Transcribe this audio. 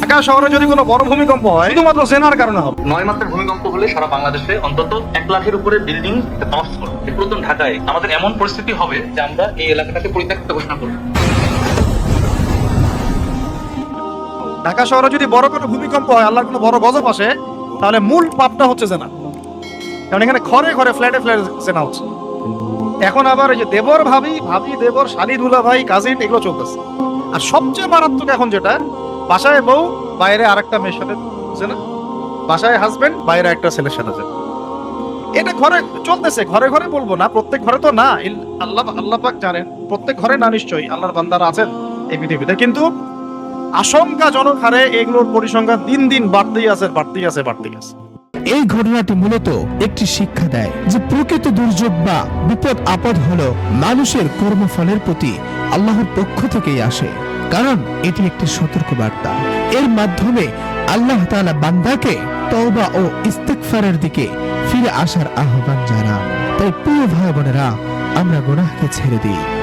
ঢাকা শহরে যদি কোনো বড় ভূমিকম্প হয় শুধুমাত্র জেনার কারণে হবে। নয় মাত্রার ভূমিকম্প হলে সারা বাংলাদেশে অন্তত এক লাখের উপরে বিল্ডিং নষ্ট করবে। প্রথম ঢাকায় আমাদের এমন পরিস্থিতি হবে যে আমরা এই এলাকাটাকে পরিত্যক্ত ঘোষণা করব। ঢাকা শহরে যদি বড় কোনো ভূমিকম্প হয় আল্লাহর কোনো বড় গজব আসে তাহলে মূল পাপটা হচ্ছে জেনা। কারণ এখানে ঘরে ঘরে ফ্ল্যাটে ফ্ল্যাটে জেনা হচ্ছে। এখন আবার এই যে দেবর ভাবি ভাবি দেবর শালি দুলা ভাই কাজিন এগুলো চলতেছে। আর সবচেয়ে মারাত্মক এখন যেটা বাসায় বউ, বাইরে আরেকটা মেয়ের সাথে জেনা। বাসায় হাজবেন্ড বাইরে একটা ছেলের সাথে জেনা। এটা ঘরে চলতেছে, ঘরে ঘরে বলব না, প্রত্যেক ঘরে তো না। আল্লাহ আল্লাহ পাক জানেন, প্রত্যেক ঘরে না নিশ্চয়ই, আল্লাহর বান্দারা আছেন এই পৃথিবীতে। কিন্তু আশঙ্কাজনক হারে এগুলোর পরিসংখ্যান দিন দিন বাড়তেই আছে বাড়তেই আছে বাড়তেই আছে। এই ঘটনাটি মূলত একটি শিক্ষা দেয় যে প্রকৃত দুর্যোগ বা বিপদ আপদ হলো মানুষের কর্মফলের প্রতি আল্লাহর পক্ষ থেকেই আসে। কারণ এটি একটি সতর্ক বার্তা এর মাধ্যমে আল্লাহ তাআলা বান্দাকে তওবা ও ইস্তেকফারের দিকে ফিরে আসার আহ্বান জানান। তাই প্রিয় ভাই বোনেরা, আমরা গুনাহকে ছেড়ে দিই।